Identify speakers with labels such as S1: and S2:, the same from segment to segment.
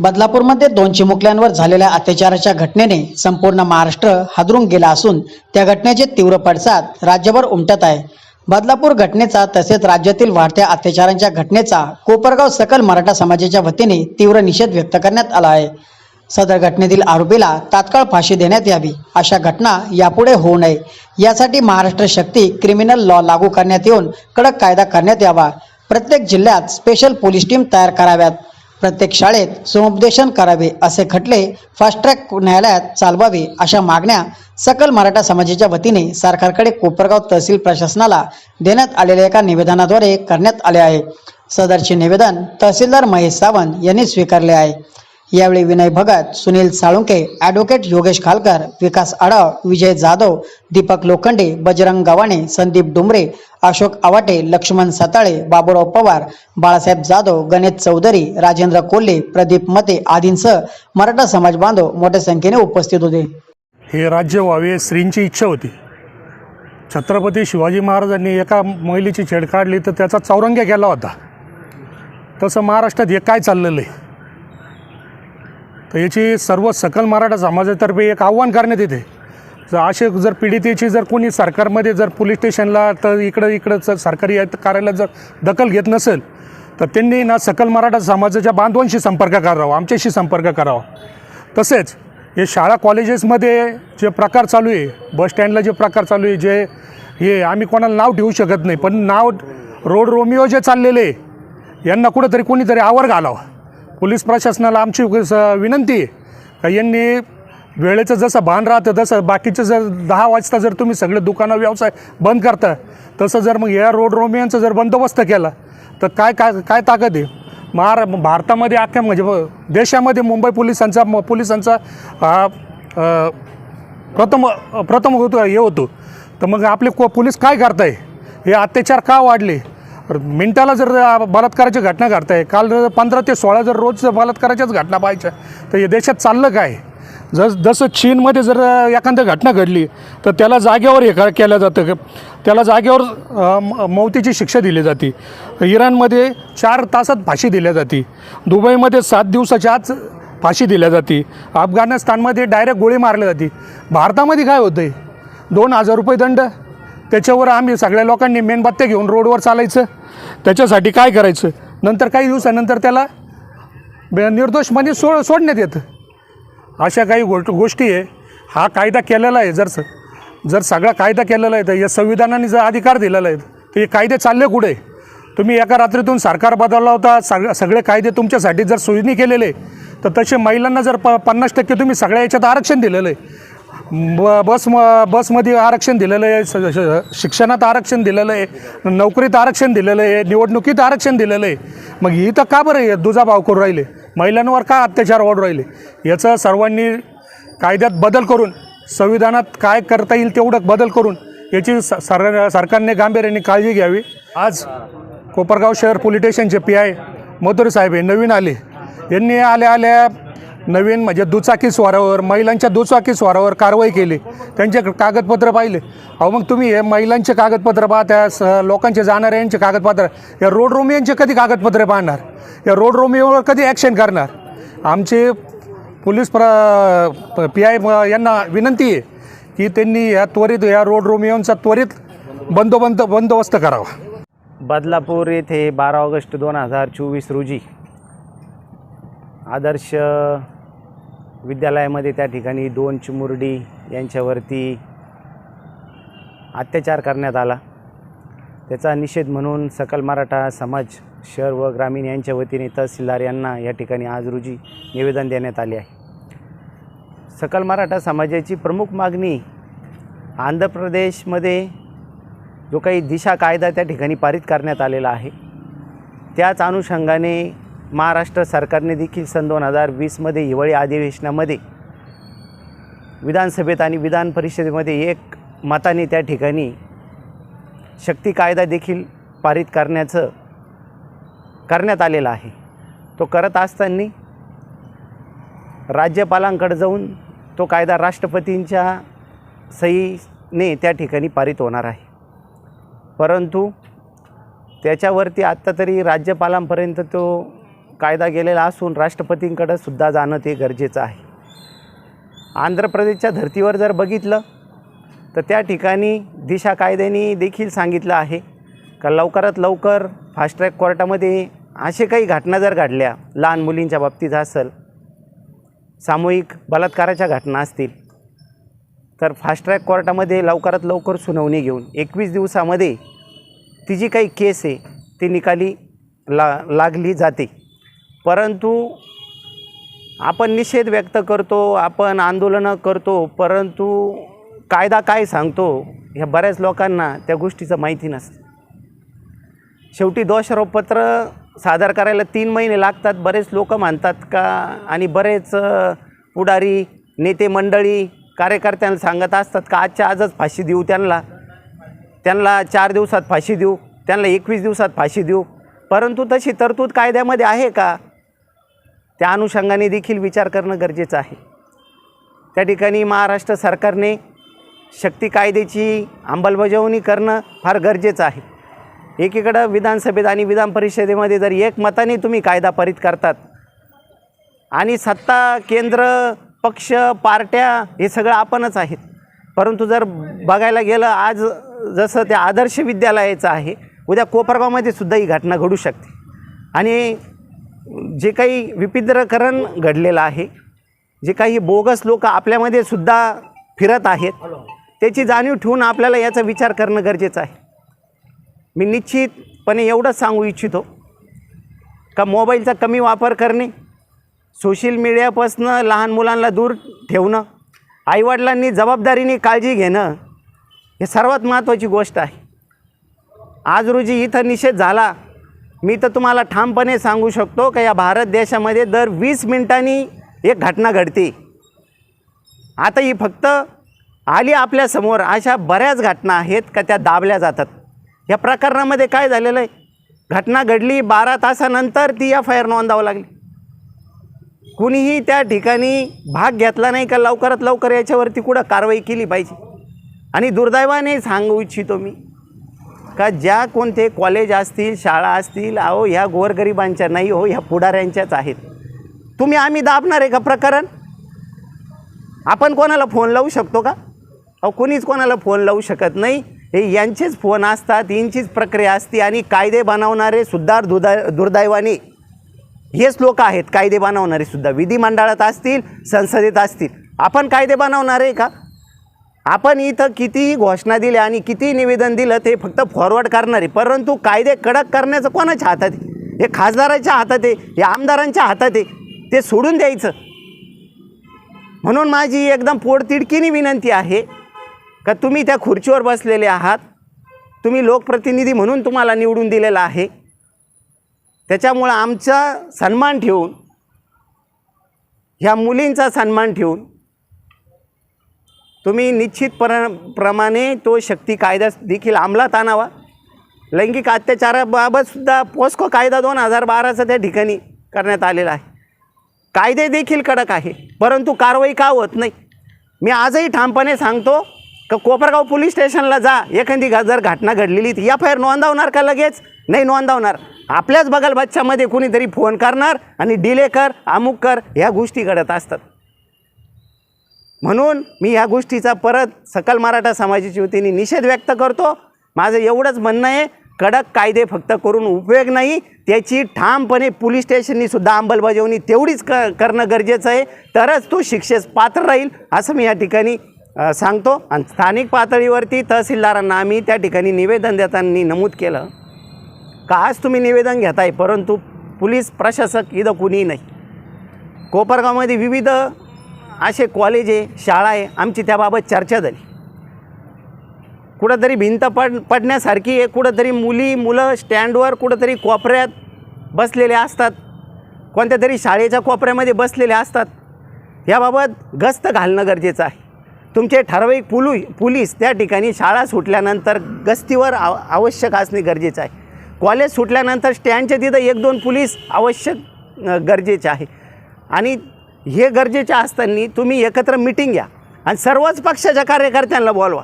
S1: बदलापूरमध्ये दोन चिमुकल्यांवर झालेल्या अत्याचाराच्या घटनेने संपूर्ण महाराष्ट्र हादरून गेला असून त्या घटनेचे तीव्र पडसाद राज्यभर उमटत आहे. बदलापूर घटनेचा तसेच राज्यातील वाढत्या अत्याचारांच्या घटनेचा कोपरगाव सकल मराठा समाजाच्या वतीने तीव्र निषेध व्यक्त करण्यात आला आहे. सदर घटनेतील आरोपीला तात्काळ फाशी देण्यात यावी अशा घटना यापुढे होऊ नये. यासाठी महाराष्ट्र शक्ती क्रिमिनल लॉ लागू करण्यात येऊन कडक कायदा करण्यात यावा. प्रत्येक जिल्ह्यात स्पेशल पोलीस टीम तयार कराव्यात. प्रत्येक शाळेत समुपदेशन करावे असे खटले फास्ट ट्रॅक न्यायालयात चालवावे अशा मागण्या सकल मराठा समाजाच्या वतीने सरकारकडे कोपरगाव तहसील प्रशासनाला देण्यात आलेल्या एका निवेदनाद्वारे करण्यात आले आहे. सदरचे निवेदन तहसीलदार महेश सावंत यांनी स्वीकारले आहे. यावेळी विनय भगत सुनील साळुंके ॲडव्होकेट योगेश खालकर विकास आडाव विजय जाधव दीपक लोखंडे बजरंग गव्हाणे संदीप डुमरे अशोक आवाटे लक्ष्मण साताळे बाबुराव पवार बाळासाहेब जाधव गणेश चौधरी राजेंद्र कोल्हे प्रदीप मते आदींसह मराठा समाज बांधव मोठ्या संख्येने उपस्थित होते.
S2: हे राज्य व्हावे स्त्रींची इच्छा होती. छत्रपती शिवाजी महाराजांनी एका महिलेची छेड काढली तर त्याचा चौरंग्या केला होता. तसं महाराष्ट्रात हे काय चाललेलं आहे? तर याची सर्व सकल मराठा समाजातर्फे एक आव्हान करण्यात येते. जर असे जर पीडितेची जर कोणी सरकारमध्ये जर पोलीस स्टेशनला तर इकडं इकडं जर सरकारी कार्यालयात जर दखल घेत नसेल तर त्यांनी ना सकल मराठा समाजाच्या बांधवांशी संपर्क करावा आमच्याशी संपर्क करावा. तसेच हे शाळा कॉलेजेसमध्ये जे प्रकार चालू आहे बस स्टँडला जे प्रकार चालू आहे जे हे आम्ही कोणाला नाव ठेवू शकत नाही पण नाव रोड रोमिओ जे चाललेले यांना कुठंतरी कोणीतरी आवर घालावा. पोलीस प्रशासनाला आमची विनंती आहे. का यांनी वेळेचं जसं भान राहतं तसं बाकीचं जर दहा वाजता जर तुम्ही सगळे दुकानं व्यवसाय बंद करता तसं जर मग या रोड रोमियांचा जर बंदोबस्त केला तर काय काय काय ताकद आहे? महारा भारतामध्ये अख्ख्या म्हणजे देशामध्ये मुंबई पोलिसांचा म- पोलिसांचा प्रथम प्रथम होतो हे होतो. तर मग आपले को पोलीस काय करताय? हे अत्याचार का वाढले? मिनटाला जर बलात्काराची घटना घडताय काल पंधरा ते सोळा जर रोज बलात्काराच्याच घटना पाहायच्या तर हे देशात चाललं काय? जस जसं चीनमध्ये जर एखादं घटना घडली तर त्याला जागेवर हे का केलं जातं. त्याला जागेवर म- मौतीची शिक्षा दिली जाते. इराणमध्ये चार तासात फाशी दिल्या जाते. दुबईमध्ये सात दिवसाच्या आज फाशी दिल्या जाते. अफगाणिस्तानमध्ये डायरेक्ट गोळी मारली जाते. भारतामध्ये काय होतं आहे दोन हजार रुपये दंड? त्याच्यावर आम्ही सगळ्या लोकांनी मेणबत्त्या घेऊन रोडवर चालायचं. त्याच्यासाठी काय करायचं? नंतर काही दिवसानंतर त्याला निर्दोषमध्ये निर्दोषपणे सो सोडण्यात येतं. अशा काही गोष्ट गोष्टी आहे. हा कायदा केलेला आहे. जर स जर सगळा कायदा केलेला आहे तर या संविधानाने जर अधिकार दिलेला आहे तर हे कायदे चालले कुठे? तुम्ही एका रात्रीतून सरकार बदलला होता. सग सगळे कायदे तुमच्यासाठी जर सोयीने केलेले तर तसे महिलांना जर प पन्नास टक्के तुम्ही सगळ्या याच्यात आरक्षण दिलेलं आहे ब बस म बसमध्ये आरक्षण दिलेलं आहे स- श- शिक्षणात आरक्षण दिलेलं आहे नोकरीत आरक्षण दिलेलं आहे निवडणुकीत आरक्षण दिलेलं आहे. मग ही तर का बरं हे दुजाभाव करू राहिले? महिलांवर का अत्याचार वाढू राहिले? याचं सर्वांनी कायद्यात बदल करून संविधानात काय करता येईल तेवढं बदल करून याची स सर सरकारने गांभीर्याने काळजी घ्यावी. आज कोपरगाव शहर पोलीस स्टेशनचे पी आय मथुरे साहेब हे नवीन आले. यांनी आल्या आल्या नवीन म्हणजे दुचाकी स्वारावर महिलांच्या दुचाकी स्वारावर कारवाई केली. त्यांचे कागदपत्र पाहिले. अहो मग तुम्ही हे महिलांचे कागदपत्र पाहता स लोकांचे जाणाऱ्यांचे कागदपत्र. या रोड रोमियांचे कधी कागदपत्रे पाहणार? या रोड रोमियोवर कधी ॲक्शन करणार? आमचे पोलीस प्र पी आय यांना विनंती आहे की त्यांनी या त्वरित या रोड रोमियोंचा त्वरित बंदोबंद बंदोबस्त करावा.
S3: बदलापूर येथे बारा ऑगस्ट दोन हजार चोवीस रोजी आदर्श विद्यालयामध्ये त्या ठिकाणी दोन चिमुरडी यांच्यावरती अत्याचार करण्यात आला. त्याचा निषेध म्हणून सकल मराठा समाज शहर व ग्रामीण यांच्या वतीने तहसीलदार यांना या ठिकाणी आज रोजी निवेदन देण्यात आले आहे. सकल मराठा समाजाची प्रमुख मागणी आंध्र प्रदेशमध्ये जो काही दिशा कायदा त्या ठिकाणी पारित करण्यात आलेला आहे. त्याच अनुषंगाने महाराष्ट्र सरकारने देखील सन दोन हजार वीसमध्ये हिवाळी अधिवेशनामध्ये विधानसभेत आणि विधान परिषदेमध्ये एक मताने त्या ठिकाणी शक्ती कायदा देखील पारित करण्याचं करण्यात आलेला आहे. तो करत असताना राज्यपालांकडे जाऊन तो कायदा राष्ट्रपतींच्या सहीने त्या ठिकाणी पारित होणार आहे. परंतु त्याच्यावरती आत्ता तरी राज्यपालांपर्यंत तो कायदा गेलेला असून राष्ट्रपतींकडं सुद्धा जाणं ते गरजेचं आहे. आंध्र प्रदेशच्या धर्तीवर जर बघितलं तर त्या ठिकाणी दिशा कायद्याने देखील सांगितलं आहे. का लवकरात लवकर फास्ट ट्रॅक कोर्टामध्ये असे काही घटना जर घडल्या लहान मुलींच्या बाबतीत असेल सामूहिक बलात्काराच्या घटना असतील तर फास्ट ट्रॅक कोर्टामध्ये लवकरात लवकर सुनावणी घेऊन एकवीस दिवसामध्ये ती जी काही केस आहे ती निकाली ला लागली जाते. परंतु आपण निषेध व्यक्त करतो आपण आंदोलनं करतो परंतु कायदा काय सांगतो ह्या बऱ्याच लोकांना त्या गोष्टीचं माहिती नसतं. शेवटी दोषारोपपत्र सादर करायला तीन महिने लागतात. बरेच लोक मानतात का? आणि बरेच पुढारी नेते मंडळी कार्यकर्त्यांना सांगत असतात का आजच्या आजच फाशी देऊ त्यांना. त्यांना चार दिवसात फाशी देऊ त्यांना एकवीस दिवसात फाशी देऊ. परंतु तशी तरतूद कायद्यामध्ये आहे का? त्या अनुषंगाने देखील विचार करणं गरजेचं आहे. त्या ठिकाणी महाराष्ट्र सरकारने शक्ती कायद्याची अंमलबजावणी करणं फार गरजेचं आहे. एकीकडं विधानसभेत आणि विधान परिषदेमध्ये जर एक मताने तुम्ही कायदा पारित करतात आणि सत्ता केंद्र पक्ष पार्ट्या हे सगळं आपणच आहेत. परंतु जर बघायला गेलं आज जसं त्या आदर्श विद्यालयाचं आहे उद्या कोपरगावमध्ये सुद्धा ही घटना घडू शकते. आणि जे काही विपिद्रकरण घडलेलं आहे जे काही बोगस लोक आपल्यामध्ये सुद्धा फिरत आहेत त्याची जाणीव ठेवून आपल्याला याचा विचार करणं गरजेचं आहे. मी निश्चितपणे एवढंच सांगू इच्छितो का मोबाईलचा कमी वापर करणे सोशल मीडियापासनं लहान मुलांना दूर ठेवणं आईवडिलांनी जबाबदारीने काळजी घेणं हे सर्वात महत्त्वाची गोष्ट आहे. आज रोजी इथं निषेध झाला मी तर तुम्हाला ठामपणे सांगू शकतो का या भारत देशामध्ये दर वीस मिनिटांनी एक घटना घडते. आता ही फक्त आली आपल्यासमोर अशा बऱ्याच घटना आहेत का त्या दाबल्या जातात. या प्रकरणामध्ये काय झालेलं आहे? घटना घडली बारा तासानंतर ती एफ आय आर नोंदावं लागली. कुणीही त्या ठिकाणी भाग घेतला नाही का? लवकरात लवकर याच्यावरती कुठं कारवाई केली पाहिजे? आणि दुर्दैवाने सांगू इच्छितो मी का ज्या कोणते कॉलेज असतील शाळा असतील अहो ह्या गोरगरिबांच्या नाही हो ह्या पुढाऱ्यांच्याच आहेत. तुम्ही आम्ही दाबणार आहे का प्रकरण? आपण कोणाला फोन लावू शकतो का? अहो कोणीच कोणाला फोन लावू शकत नाही. हे यांचेच फोन असतात यांचीच प्रक्रिया असते आणि कायदे बनवणारे सुद्धा दुर्दा दुर्दैवाने हेच लोक आहेत. कायदे बनवणारे सुद्धा विधिमंडळात असतील संसदेत असतील. आपण कायदे बनवणारे का? आपण इथं कितीही घोषणा दिल्या आणि कितीही निवेदन दिलं ते फक्त फॉरवर्ड करणारे परंतु कायदे कडक करण्याचं कोणाच्या हातात आहे? हे खासदाराच्या हातात आहे? हे आमदारांच्या हातात आहे? ते सोडून द्यायचं. म्हणून माझी एकदम पोटतिडकीने विनंती आहे का तुम्ही त्या खुर्चीवर बसलेले आहात. तुम्ही लोकप्रतिनिधी म्हणून तुम्हाला निवडून दिलेला आहे. त्याच्यामुळं आमचा सन्मान ठेवून ह्या मुलींचा सन्मान ठेवून तुम्ही निश्चित प्र प्रमाणे तो शक्ती कायदा देखील अंमलात आणावा. लैंगिक अत्याचाराबाबतसुद्धा पोस्को कायदा दोन हजार बाराचा त्या ठिकाणी करण्यात आलेला आहे. कायदे देखील कडक आहे परंतु कारवाई का होत नाही? मी आजही ठामपणे सांगतो का कोपरगाव पोलीस स्टेशनला जा एखादी घ- जर घटना घडलेली ती एफ आय आर नोंदवणार का लगेच? नाही नोंदवणार. आपल्याच बगल बच्चामध्ये कुणीतरी फोन करणार आणि डिले कर अमुक कर ह्या गोष्टी घडत असतात. म्हणून मी ह्या गोष्टीचा परत सकल मराठा समाजाच्या वतीने निषेध व्यक्त करतो. माझं एवढंच म्हणणं आहे कडक कायदे फक्त करून उपयोग नाही त्याची ठामपणे पोलीस स्टेशननी सुद्धा अंमलबजावणी तेवढीच क करणं गरजेचं आहे. तरच तो शिक्षेस पात्र राहील असं मी या ठिकाणी सांगतो. आणि स्थानिक पातळीवरती तहसीलदारांना आम्ही त्या ठिकाणी निवेदन देताना नमूद केलं. का आज तुम्ही निवेदन घेताय? परंतु पोलीस प्रशासक इथं कुणीही नाही. कोपरगावमध्ये विविध असे कॉलेज आहे शाळा आहे आमची त्याबाबत चर्चा झाली. कुठंतरी भिंत पड पडण्यासारखी आहे कुठंतरी मुली मुलं स्टँडवर कुठंतरी कोपऱ्यात बसलेले असतात. कोणत्या तरी शाळेच्या कोपऱ्यामध्ये बसलेले असतात. याबाबत गस्त घालणं गरजेचं आहे. तुमचे ठराविक पुलू पुलीस त्या ठिकाणी शाळा सुटल्यानंतर गस्तीवर आव आवश्यक असणे गरजेचं आहे. कॉलेज सुटल्यानंतर स्टँडच्या तिथं एक दोन पोलीस आवश्यक गरजेचे आहे. आणि हे गरजेचे असताना तुम्ही एकत्र मिटिंग घ्या आणि सर्वच पक्षाच्या कार्यकर्त्यांना बोलवा.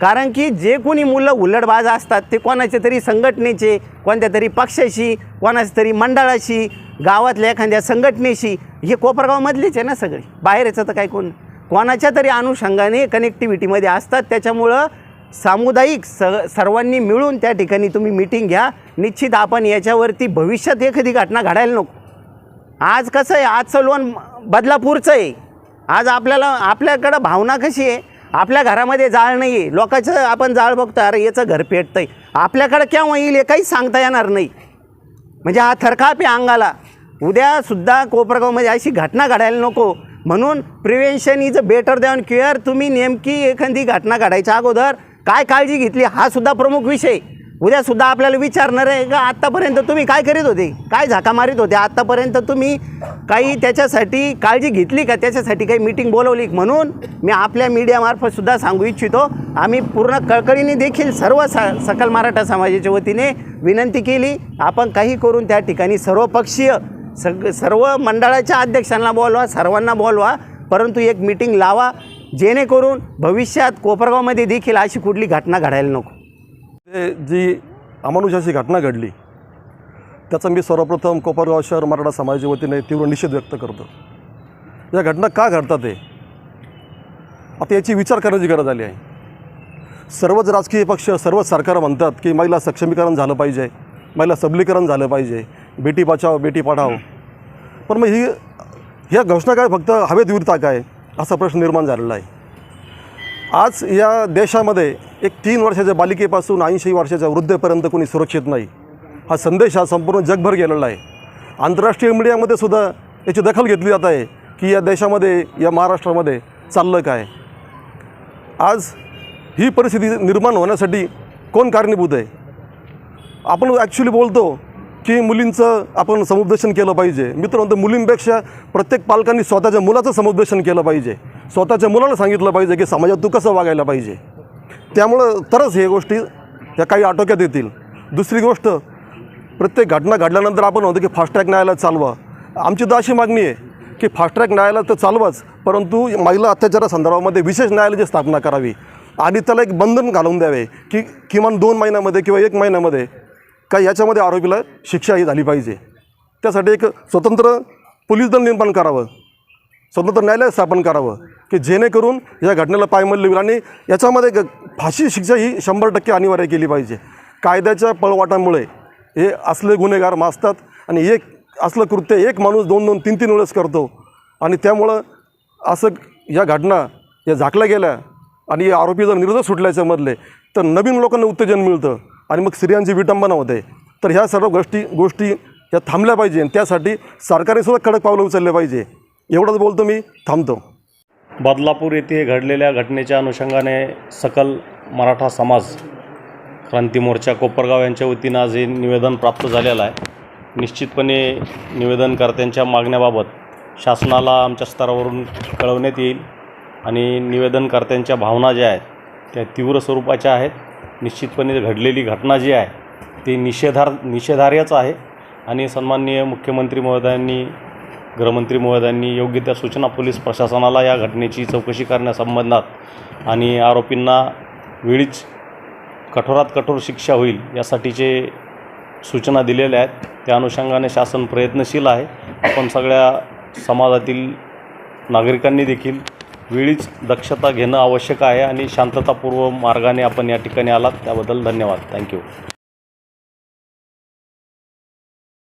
S3: कारण की जे कोणी मुलं उलटबाज असतात ते कोणाच्या तरी संघटनेचे कोणत्या तरी पक्षाशी कोणाच्या तरी मंडळाशी गावातल्या एखाद्या संघटनेशी हे कोपरगावमधलेच आहे ना सगळे. बाहेरचं तर काय कोण कोणाच्या तरी अनुषंगाने कनेक्टिव्हिटीमध्ये असतात. त्याच्यामुळं सामुदायिक स सर्वांनी मिळून त्या ठिकाणी तुम्ही मिटिंग घ्या. निश्चित आपण याच्यावरती भविष्यात एखादी घटना घडायला नको. आज कसं आहे आजचं लोन बदलापूरचं आहे. आज आपल्याला आपल्याकडं भावना कशी आहे? आपल्या घरामध्ये जाळ नाही आहे लोकांचं आपण जाळ बघतो अरे याचं घर पेटतं आहे आपल्याकडं केव्हा येईल हे काहीच सांगता येणार नाही. म्हणजे हा थरकाप आहे अंगाला उद्यासुद्धा कोपरगावमध्ये अशी घटना घडायला नको. म्हणून prevention is a better than cure तुम्ही नेमकी एखादी घटना घडायच्या अगोदर काय काळजी घेतली हा सुद्धा प्रमुख विषय. उद्यासुद्धा आपल्याला विचारणार आहे का आत्तापर्यंत तुम्ही काय करीत होते? काय झाका मारीत होते? आत्तापर्यंत तुम्ही काही त्याच्यासाठी काळजी घेतली का? त्याच्यासाठी काही मीटिंग बोलवली म्हणून मी आपल्या मीडियामार्फत सुद्धा सांगू इच्छितो आम्ही पूर्ण कळकळीने देखील सर्व स सकल मराठा समाजाच्या वतीने विनंती केली. आपण काही करून त्या ठिकाणी सर्वपक्षीय सग सर्व मंडळाच्या अध्यक्षांना बोलवा सर्वांना बोलवा परंतु एक मीटिंग लावा जेणेकरून भविष्यात कोपरगावमध्ये देखील अशी कुठली घटना घडायला नको.
S4: ते जी अमानुषाची घटना घडली त्याचा मी सर्वप्रथम कोपरगाव शहर मराठा समाजाच्या वतीने तीव्र निषेध व्यक्त करतो. या घटना का घडतात ते आता याची विचार करण्याची गरज आली आहे. सर्वच राजकीय पक्ष सर्वच सरकार म्हणतात की महिला सक्षमीकरण झालं पाहिजे महिला सबलीकरण झालं पाहिजे बेटी बचाव बेटी पढाव पण मग ही ह्या घोषणा काय फक्त हवेत विरता काय? असा प्रश्न निर्माण झालेला आहे. आज या देशामध्ये एक तीन वर्षाच्या बालिकेपासून ऐंशी वर्षाच्या वृद्धेपर्यंत कोणी सुरक्षित नाही. हा संदेश हा संपूर्ण जगभर गेलेला आहे. आंतरराष्ट्रीय मीडियामध्ये सुद्धा याची दखल घेतली जात आहे की या देशामध्ये या महाराष्ट्रामध्ये चाललं काय? आज ही परिस्थिती निर्माण होण्यासाठी कोण कारणीभूत आहे? आपण ॲक्च्युली बोलतो की मुलींचं आपण समुपदेशन केलं पाहिजे. मित्र म्हणतो मुलींपेक्षा प्रत्येक पालकांनी स्वतःच्या मुलाचं समुपदेशन केलं पाहिजे. स्वतःच्या मुलाला सांगितलं पाहिजे की समाजात तू कसं वागायला पाहिजे? त्यामुळं तरच हे गोष्टी या काही आटोक्यात येतील. दुसरी गोष्ट प्रत्येक घटना घडल्यानंतर आपण म्हणतो की फास्ट ट्रॅक न्यायालयात चालवा. आमची तर अशी मागणी आहे की फास्ट्रॅक न्यायालयात तर चालवाच परंतु महिला अत्याचारासंदर्भामध्ये विशेष न्यायालयाची स्थापना करावी. आणि त्याला एक बंधन घालून द्यावे की किमान दोन महिन्यामध्ये किंवा एक महिन्यामध्ये का याच्यामध्ये आरोपीला शिक्षा ही झाली पाहिजे. त्यासाठी एक स्वतंत्र पोलीस दल निर्माण करावं. स्वतंत्र न्यायालय स्थापन करावं. की जेणेकरून या घटनेला पायमल्ल होईल आणि याच्यामध्ये ग- फाशी शिक्षा ही शंभर टक्के अनिवार्य केली पाहिजे. कायद्याच्या पळवाटामुळे हे असले गुन्हेगार माजतात आणि एक असलं कृत्य एक माणूस दोन दोन तीन तीन वेळेस करतो. आणि त्यामुळं असं या घटना या झाकल्या गेल्या आणि या आरोपी जर निर्दोष सुटल्याच्यामधले तर नवीन लोकांना उत्तेजन मिळतं. आणि मग स्त्रियांची विटंबना होते. तर ह्या सर्व गोष्टी गोष्टी या थांबल्या पाहिजे. आणि त्यासाठी सरकारने सुद्धा कडक पावलं उचलले पाहिजे. एवढंच बोलतो मी. थांबतो.
S5: बदलापूर येथे घडलेल्या घटनेच्या अनुषंगाने सकल मराठा समाज क्रांती मोर्चा कोपरगाव यांच्या वतीनं आज हे निवेदन प्राप्त झालेलं आहे. निश्चितपणे निवेदनकर्त्यांच्या मागण्याबाबत शासनाला आमच्या स्तरावरून कळवण्यात येईल आणि निवेदनकर्त्यांच्या भावना ज्या आहेत त्या तीव्र स्वरूपाच्या आहेत. निश्चितपणे घडलेली घटना जी आहे ती निषेधार निषेधार्हच आहे. आणि सन्माननीय मुख्यमंत्री महोदयांनी गृहमंत्री महोदयांनी योग्य त्या सूचना पोलीस प्रशासनाला या घटनेची चौकशी करण्यासंबंधात आणि आरोपींना वेळीच कठोरात कठोर शिक्षा होईल यासाठीचे सूचना दिलेल्या आहेत. त्या अनुषंगाने शासन प्रयत्नशील आहे. आपण सगळ्या समाजातील नागरिकांनी देखील वेळीच दक्षता घेणं आवश्यक आहे आणि शांततापूर्व मार्गाने आपण या ठिकाणी आलात. त्याबद्दल धन्यवाद. थँक्यू